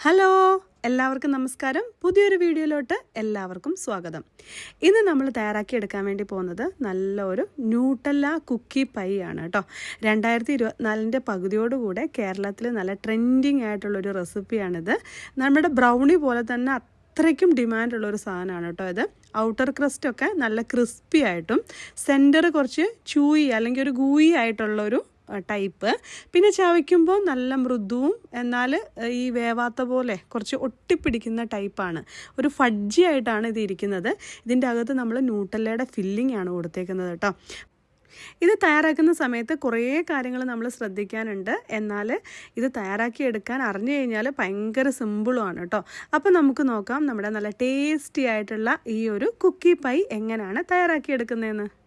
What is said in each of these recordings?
Hello എല്ലാവർക്കും നമസ്കാരം. പുതിയൊരു വീഡിയോയിലോട്ട് എല്ലാവർക്കും സ്വാഗതം. ഇന്ന് നമ്മൾ തയ്യാറാക്കിയെടുക്കാൻ വേണ്ടി പോകുന്നത് നല്ലൊരു ന്യൂട്ടല്ല കുക്കി പൈ ആണ് കേട്ടോ. രണ്ടായിരത്തി ഇരുപത്തിനാലിന്റെ പകുതിയോടുകൂടെ കേരളത്തിൽ നല്ല ട്രെൻഡിങ് ആയിട്ടുള്ളൊരു റെസിപ്പിയാണിത് നമ്മുടെ ബ്രൗണി പോലെ തന്നെ അത്രയ്ക്കും ഡിമാൻഡുള്ള ഒരു സാധനമാണ് കേട്ടോ ഇത്. ഔട്ടർ ക്രസ്റ്റൊക്കെ നല്ല ക്രിസ്പി ആയിട്ടും സെന്റർ കുറച്ച് ചൂയി അല്ലെങ്കിൽ ഒരു ഗൂയി ആയിട്ടുള്ളൊരു ടൈപ്പ്. പിന്നെ ചവയ്ക്കുമ്പോൾ നല്ല മൃദുവും എന്നാൽ ഈ വേവാത്ത പോലെ കുറച്ച് ഒട്ടിപ്പിടിക്കുന്ന ടൈപ്പാണ്. ഒരു ഫഡ്ജി ആയിട്ടാണ് ഇത് ഇരിക്കുന്നത്. ഇതിന്റെ അകത്ത് നമ്മൾ ന്യൂട്ടല്ലയുടെ ഫില്ലിംഗ് ആണ് കൊടുത്തേക്കുന്നത് കേട്ടോ. ഇത് തയ്യാറാക്കുന്ന സമയത്ത് കുറേ കാര്യങ്ങൾ നമ്മൾ ശ്രദ്ധിക്കാനുണ്ട്. എന്നാൽ ഇത് തയ്യാറാക്കിയെടുക്കാൻ അറിഞ്ഞു കഴിഞ്ഞാൽ ഭയങ്കര സിമ്പിളുമാണ് കേട്ടോ. അപ്പോൾ നമുക്ക് നോക്കാം നമ്മുടെ നല്ല ടേസ്റ്റി ആയിട്ടുള്ള ഈ ഒരു കുക്കി പൈ എങ്ങനെയാണ് തയ്യാറാക്കി എടുക്കുന്നതെന്ന്.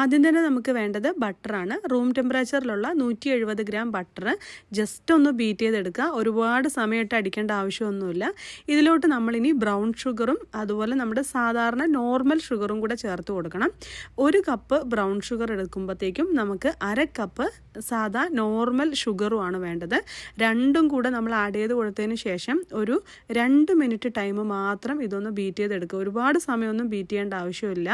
ആദ്യം തന്നെ നമുക്ക് വേണ്ടത് ബട്ടറാണ്. റൂം ടെമ്പറേച്ചറിലുള്ള നൂറ്റി എഴുപത് ഗ്രാം ബട്ടർ ജസ്റ്റ് ഒന്ന് ബീറ്റ് ചെയ്തെടുക്കുക. ഒരുപാട് സമയമായിട്ട് അടിക്കേണ്ട ആവശ്യമൊന്നുമില്ല. ഇതിലോട്ട് നമ്മളിനി ബ്രൗൺ ഷുഗറും അതുപോലെ നമ്മുടെ സാധാരണ നോർമൽ ഷുഗറും കൂടെ ചേർത്ത് കൊടുക്കണം. ഒരു കപ്പ് ബ്രൗൺ ഷുഗർ എടുക്കുമ്പോഴത്തേക്കും നമുക്ക് അര കപ്പ് സാധാ നോർമൽ ഷുഗറുമാണ് വേണ്ടത്. രണ്ടും കൂടെ നമ്മൾ ആഡ് ചെയ്ത് കൊടുത്തതിന് ശേഷം ഒരു രണ്ട് മിനിറ്റ് ടൈം മാത്രം ഇതൊന്ന് ബീറ്റ് ചെയ്തെടുക്കുക. ഒരുപാട് സമയമൊന്നും ബീറ്റ് ചെയ്യേണ്ട ആവശ്യമില്ല.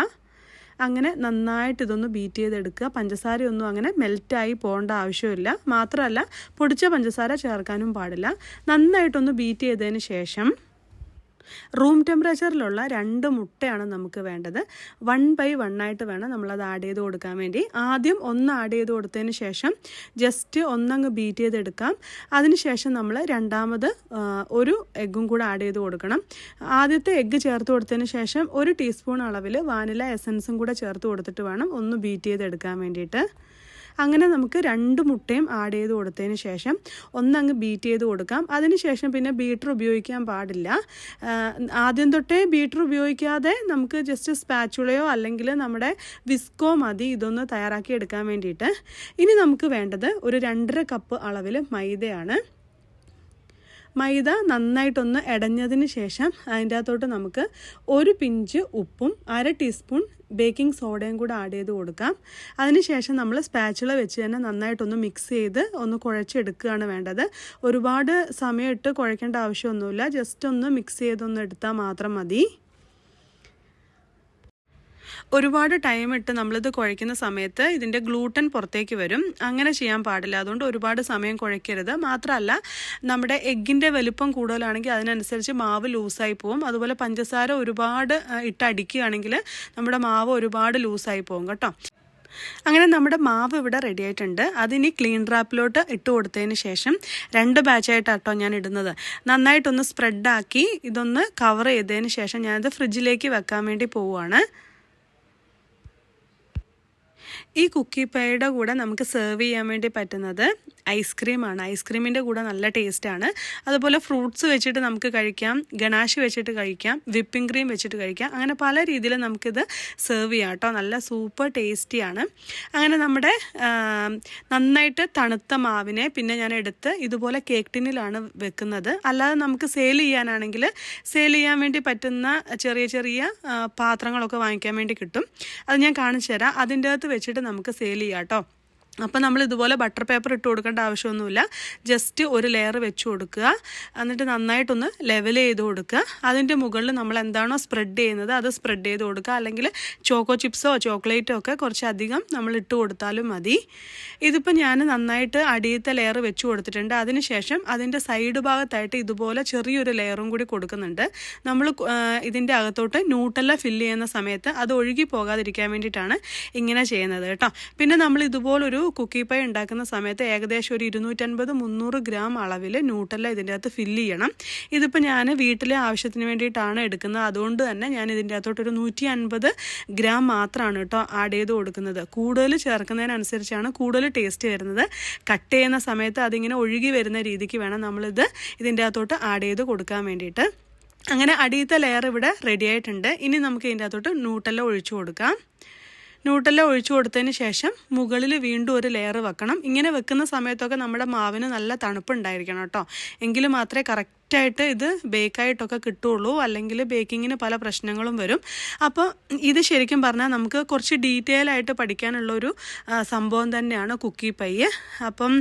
അങ്ങനെ നന്നായിട്ട് ഇതൊന്ന് ബീറ്റ് ചെയ്തെടുക്കുക. പഞ്ചസാരയൊന്നും അങ്ങനെ മെൽറ്റായി പോകേണ്ട ആവശ്യമില്ല. മാത്രമല്ല പൊടിച്ച പഞ്ചസാര ചേർക്കാനും പാടില്ല. നന്നായിട്ടൊന്ന് ബീറ്റ് ചെയ്തതിന് ശേഷം റൂം ടെമ്പറേച്ചറിലുള്ള രണ്ട് മുട്ടയാണ് നമുക്ക് വേണ്ടത്. വൺ ബൈ വൺ ആയിട്ട് വേണം നമ്മളത് ആഡ് ചെയ്ത് കൊടുക്കാൻ വേണ്ടി. ആദ്യം ഒന്ന് ആഡ് ചെയ്ത് കൊടുത്തതിന് ശേഷം ജസ്റ്റ് ഒന്നങ്ങ് ബീറ്റ് ചെയ്തെടുക്കാം. അതിനുശേഷം നമ്മൾ രണ്ടാമത് ഒരു എഗ്ഗും കൂടെ ആഡ് ചെയ്ത് കൊടുക്കണം. ആദ്യത്തെ എഗ്ഗ് ചേർത്ത് കൊടുത്തതിന് ശേഷം ഒരു ടീസ്പൂൺ അളവിൽ വാനില എസൻസും കൂടെ ചേർത്ത് കൊടുത്തിട്ട് വേണം ഒന്ന് ബീറ്റ് ചെയ്തെടുക്കാൻ വേണ്ടിയിട്ട്. അങ്ങനെ നമുക്ക് രണ്ട് മുട്ടയും ആഡ് ചെയ്ത് കൊടുത്തതിന് ശേഷം ഒന്നങ്ങ് ബീറ്റ് ചെയ്ത് കൊടുക്കാം. അതിനുശേഷം പിന്നെ ബീറ്റർ ഉപയോഗിക്കാൻ പാടില്ല. ആദ്യം തൊട്ടേ ബീറ്റർ ഉപയോഗിക്കാതെ നമുക്ക് ജസ്റ്റ് സ്പാച്ചുളയോ അല്ലെങ്കിൽ നമ്മുടെ വിസ്കോ മതി ഇതൊന്ന് തയ്യാറാക്കി എടുക്കാൻ വേണ്ടിയിട്ട്. ഇനി നമുക്ക് വേണ്ടത് ഒരു രണ്ടര കപ്പ് അളവിൽ മൈദയാണ്. മൈദ നന്നായിട്ടൊന്ന് ഇടഞ്ഞതിന് ശേഷം അതിന്റെ അകത്തോട്ട് നമുക്ക് ഒരു പിഞ്ച് ഉപ്പും അര ടീസ്പൂൺ ബേക്കിംഗ് സോഡയും കൂടെ ആഡ് ചെയ്ത് കൊടുക്കാം. അതിനുശേഷം നമ്മൾ സ്പാച്ചുള വെച്ച് തന്നെ നന്നായിട്ടൊന്ന് മിക്സ് ചെയ്ത് ഒന്ന് കുഴച്ചെടുക്കുകയാണ് വേണ്ടത്. ഒരുപാട് സമയം ഇട്ട് കുഴക്കേണ്ട ആവശ്യമൊന്നുമില്ല. ജസ്റ്റ് ഒന്ന് മിക്സ് ചെയ്തൊന്ന് എടുത്താൽ മാത്രം മതി. ഒരുപാട് ടൈം ഇട്ട് നമ്മളിത് കുഴയ്ക്കുന്ന സമയത്ത് ഇതിന്റെ ഗ്ലൂട്ടൻ പുറത്തേക്ക് വരും. അങ്ങനെ ചെയ്യാൻ പാടില്ല. അതുകൊണ്ട് ഒരുപാട് സമയം കുഴയ്ക്കരുത്. മാത്രമല്ല നമ്മുടെ എഗ്ഗിന്റെ വലുപ്പം കൂടുതലാണെങ്കിൽ അതിനനുസരിച്ച് മാവ് ലൂസായി പോകും അതുപോലെ പഞ്ചസാര ഒരുപാട് ഇട്ടടിക്കുകയാണെങ്കിൽ നമ്മുടെ മാവ് ഒരുപാട് ലൂസായി പോകും കേട്ടോ. അങ്ങനെ നമ്മുടെ മാവ് ഇവിടെ റെഡി ആയിട്ടുണ്ട്. അതിനി ക്ലീൻ റാപ്പിലോട്ട് ഇട്ട് കൊടുത്തതിന് ശേഷം രണ്ട് ബാച്ചായിട്ടാട്ടോ ഞാൻ ഇടുന്നത്. നന്നായിട്ടൊന്ന് സ്പ്രെഡാക്കി ഇതൊന്ന് കവർ ചെയ്തതിന് ശേഷം ഞാനത് ഫ്രിഡ്ജിലേക്ക് വെക്കാൻ വേണ്ടി പോവുകയാണ്. ഈ കുക്കി പേയുടെ കൂടെ നമുക്ക് സെർവ് ചെയ്യാൻ വേണ്ടി പറ്റുന്നത് ഐസ്ക്രീമാണ്. ഐസ്ക്രീമിന്റെ കൂടെ നല്ല ടേസ്റ്റാണ്. അതുപോലെ ഫ്രൂട്ട്സ് വെച്ചിട്ട് നമുക്ക് കഴിക്കാം. ഗണാഷ് വെച്ചിട്ട് കഴിക്കാം. വിപ്പിംഗ് ക്രീം വെച്ചിട്ട് കഴിക്കാം. അങ്ങനെ പല രീതിയിൽ നമുക്കിത് സെർവ് ചെയ്യാം കേട്ടോ. നല്ല സൂപ്പർ ടേസ്റ്റിയാണ്. അങ്ങനെ നമ്മുടെ നന്നായിട്ട് തണുത്ത മാവിനെ പിന്നെ ഞാൻ എടുത്ത് ഇതുപോലെ കേക്ക് ടിന്നിലാണ് വെക്കുന്നത്. അല്ലാതെ നമുക്ക് സെയിൽ ചെയ്യാനാണെങ്കിൽ സെയിൽ ചെയ്യാൻ വേണ്ടി പറ്റുന്ന ചെറിയ ചെറിയ പാത്രങ്ങളൊക്കെ വാങ്ങിക്കാൻ വേണ്ടി കിട്ടും. അത് ഞാൻ കാണിച്ചു തരാം അതിന്റെ അകത്ത് വെച്ചിട്ട് നമുക്ക് സെയിൽ ചെയ്യാം കേട്ടോ. അപ്പോൾ നമ്മൾ ഇതുപോലെ ബട്ടർ പേപ്പർ ഇട്ട് കൊടുക്കേണ്ട ആവശ്യമൊന്നുമില്ല. ജസ്റ്റ് ഒരു ലെയർ വെച്ച് കൊടുക്കുക. എന്നിട്ട് നന്നായിട്ടൊന്ന് ലെവൽ ചെയ്ത് കൊടുക്കുക. അതിന്റെ മുകളിൽ നമ്മൾ എന്താണോ സ്പ്രെഡ് ചെയ്യുന്നത് അത് സ്പ്രെഡ് ചെയ്ത് കൊടുക്കുക. അല്ലെങ്കിൽ ചോക്കോ ചിപ്സോ ചോക്ലേറ്റോ ഒക്കെ കുറച്ചധികം നമ്മൾ ഇട്ട് കൊടുത്താലും മതി. ഇതിപ്പോൾ ഞാൻ നന്നായിട്ട് അടിയത്തെ ലെയർ വെച്ച് കൊടുത്തിട്ടുണ്ട്. അതിനുശേഷം അതിന്റെ സൈഡ് ഭാഗത്തായിട്ട് ഇതുപോലെ ചെറിയൊരു ലെയറും കൂടി കൊടുക്കുന്നുണ്ട്. നമ്മൾ ഇതിന്റെ അകത്തോട്ട് ന്യൂട്ടല്ല ഫില്ല് ചെയ്യുന്ന സമയത്ത് അത് ഒഴുകി പോകാതിരിക്കാൻ വേണ്ടിയിട്ടാണ് ഇങ്ങനെ ചെയ്യുന്നത് കേട്ടോ. പിന്നെ നമ്മൾ ഇതുപോലൊരു കുക്കി പൈ ഉണ്ടാക്കുന്ന സമയത്ത് ഏകദേശം ഒരു ഇരുന്നൂറ്റൻപത് മുന്നൂറ് ഗ്രാം അളവിൽ ന്യൂട്ടല്ല ഇതിന്റെ അകത്ത് ഫില്ല് ചെയ്യണം. ഇതിപ്പോൾ ഞാൻ വീട്ടിലെ ആവശ്യത്തിന് വേണ്ടിയിട്ടാണ് എടുക്കുന്നത്. അതുകൊണ്ട് തന്നെ ഞാൻ ഇതിന്റെ അകത്തോട്ട് ഒരു നൂറ്റി അൻപത് ഗ്രാം മാത്രമാണ് കേട്ടോ ആഡ് ചെയ്ത് കൊടുക്കുന്നത്. കൂടുതൽ ചേർക്കുന്നതിനനുസരിച്ചാണ് കൂടുതൽ ടേസ്റ്റ് വരുന്നത്. കട്ട് ചെയ്യുന്ന സമയത്ത് അതിങ്ങനെ ഒഴുകി വരുന്ന രീതിക്ക് വേണം നമ്മളിത് ഇതിന്റെ അകത്തോട്ട് ആഡ് ചെയ്ത് കൊടുക്കാൻ വേണ്ടിയിട്ട്. അങ്ങനെ അടിയത്തെ ലെയർ ഇവിടെ റെഡി ആയിട്ടുണ്ട്. ഇനി നമുക്ക് ഇതിന്റെ അകത്തോട്ട് ന്യൂട്ടല്ല ഒഴിച്ചു കൊടുക്കാം. ന്യൂട്ടെല്ലാം ഒഴിച്ചു കൊടുത്തതിന് ശേഷം മുകളിൽ വീണ്ടും ഒരു ലെയർ വെക്കണം. ഇങ്ങനെ വെക്കുന്ന സമയത്തൊക്കെ നമ്മുടെ മാവിന് നല്ല തണുപ്പുണ്ടായിരിക്കണം കേട്ടോ. എങ്കിൽ മാത്രമേ കറക്റ്റ് ആയിട്ട് ഇത് ബേക്കായിട്ടൊക്കെ കിട്ടുള്ളൂ. അല്ലെങ്കിൽ ബേക്കിങ്ങിന് പല പ്രശ്നങ്ങളും വരും. അപ്പോൾ ഇത് ശരിക്കും പറഞ്ഞാൽ നമുക്ക് കുറച്ച് ഡീറ്റെയിൽ ആയിട്ട് പഠിക്കാനുള്ള ഒരു സംഭവം തന്നെയാണ് കുക്കി പയ്യ് അപ്പം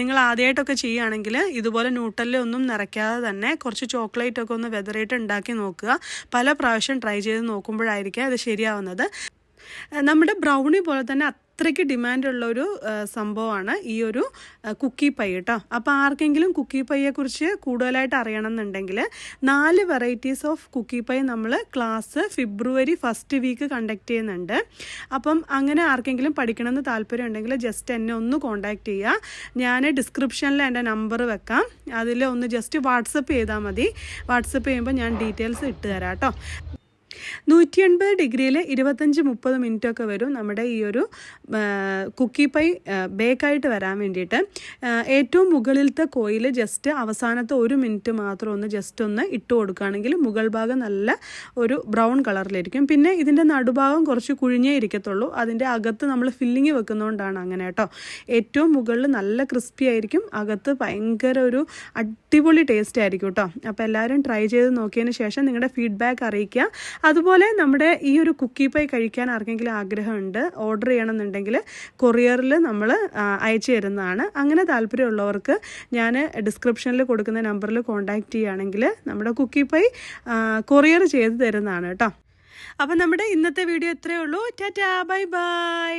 നിങ്ങൾ ആദ്യമായിട്ടൊക്കെ ചെയ്യുകയാണെങ്കിൽ ഇതുപോലെ ന്യൂട്ടലിൽ ഒന്നും നിറയ്ക്കാതെ തന്നെ കുറച്ച് ചോക്ലേറ്റ് ഒക്കെ ഒന്ന് വെതറിയിട്ട് ഉണ്ടാക്കി നോക്കുക. പല പ്രാവശ്യം ട്രൈ ചെയ്ത് നോക്കുമ്പോഴായിരിക്കും അത് ശരിയാവുന്നത്. നമ്മുടെ ബ്രൗണി പോലെ തന്നെ അത്രയ്ക്ക് ഡിമാൻഡുള്ള ഒരു സംഭവമാണ് ഈ ഒരു കുക്കി പൈ കേട്ടോ അപ്പോൾ ആർക്കെങ്കിലും കുക്കി പൈയെക്കുറിച്ച് കൂടുതലായിട്ട് അറിയണം എന്നുണ്ടെങ്കിൽ നാല് വെറൈറ്റീസ് ഓഫ് കുക്കി പൈ നമ്മൾ class February first week conduct ചെയ്യുന്നുണ്ട്. അപ്പം അങ്ങനെ ആർക്കെങ്കിലും പഠിക്കണമെന്ന് താല്പര്യം ഉണ്ടെങ്കിൽ ജസ്റ്റ് എന്നെ ഒന്ന് കോൺടാക്റ്റ് ചെയ്യുക ഞാൻ ഡിസ്ക്രിപ്ഷനിൽ എന്റെ നമ്പർ വെക്കാം. അതിൽ ഒന്ന് ജസ്റ്റ് വാട്സപ്പ് ചെയ്താൽ മതി. വാട്സപ്പ് ചെയ്യുമ്പോൾ ഞാൻ ഡീറ്റെയിൽസ് ഇട്ട് തരാം കേട്ടോ നൂറ്റി എൺപത് ഡിഗ്രിയിൽ ഇരുപത്തഞ്ച് മുപ്പത് മിനിറ്റ് ഒക്കെ വരും നമ്മുടെ ഈ ഒരു കുക്കി പൈ ബേക്കായിട്ട് വരാൻ വേണ്ടിയിട്ട്. ഏറ്റവും മുകളിലത്തെ കോയിൽ ജസ്റ്റ് അവസാനത്തെ ഒരു മിനിറ്റ് മാത്രം ഒന്ന് ജസ്റ്റ് ഒന്ന് ഇട്ട് കൊടുക്കുകയാണെങ്കിൽ മുകൾ ഭാഗം നല്ല ഒരു ബ്രൗൺ കളറിലിരിക്കും. പിന്നെ ഇതിന്റെ നടുഭാഗം കുറച്ച് കുഴിഞ്ഞേ ഇരിക്കത്തുള്ളൂ. അതിന്റെ അകത്ത് നമ്മൾ ഫില്ലിങ് വെക്കുന്നതുകൊണ്ടാണ് അങ്ങനെ കേട്ടോ. ഏറ്റവും മുകളിൽ നല്ല ക്രിസ്പി ആയിരിക്കും. അകത്ത് ഭയങ്കര ഒരു അടിപൊളി ടേസ്റ്റ് ആയിരിക്കും കേട്ടോ. അപ്പോൾ എല്ലാവരും ട്രൈ ചെയ്ത് നോക്കിയതിന് ശേഷം നിങ്ങളുടെ ഫീഡ്ബാക്ക് അറിയിക്കുക. അതുപോലെ നമ്മുടെ ഈ ഒരു കുക്കി പൈ കഴിക്കാൻ ആർക്കെങ്കിലും ആഗ്രഹമുണ്ട് ഓർഡർ ചെയ്യണമെന്നുണ്ടെങ്കിൽ കൊറിയറിൽ നമ്മൾ അയച്ചു തരുന്നതാണ്. അങ്ങനെ താല്പര്യമുള്ളവർക്ക് ഞാൻ ഡിസ്ക്രിപ്ഷനിൽ കൊടുക്കുന്ന നമ്പറിൽ കോൺടാക്റ്റ് ചെയ്യുകയാണെങ്കിൽ നമ്മുടെ കുക്കി പൈ കൊറിയർ ചെയ്ത് തരുന്നതാണ് കേട്ടോ. അപ്പം നമ്മുടെ ഇന്നത്തെ വീഡിയോ ഇത്രയേ ഉള്ളൂ. Tata bye bye.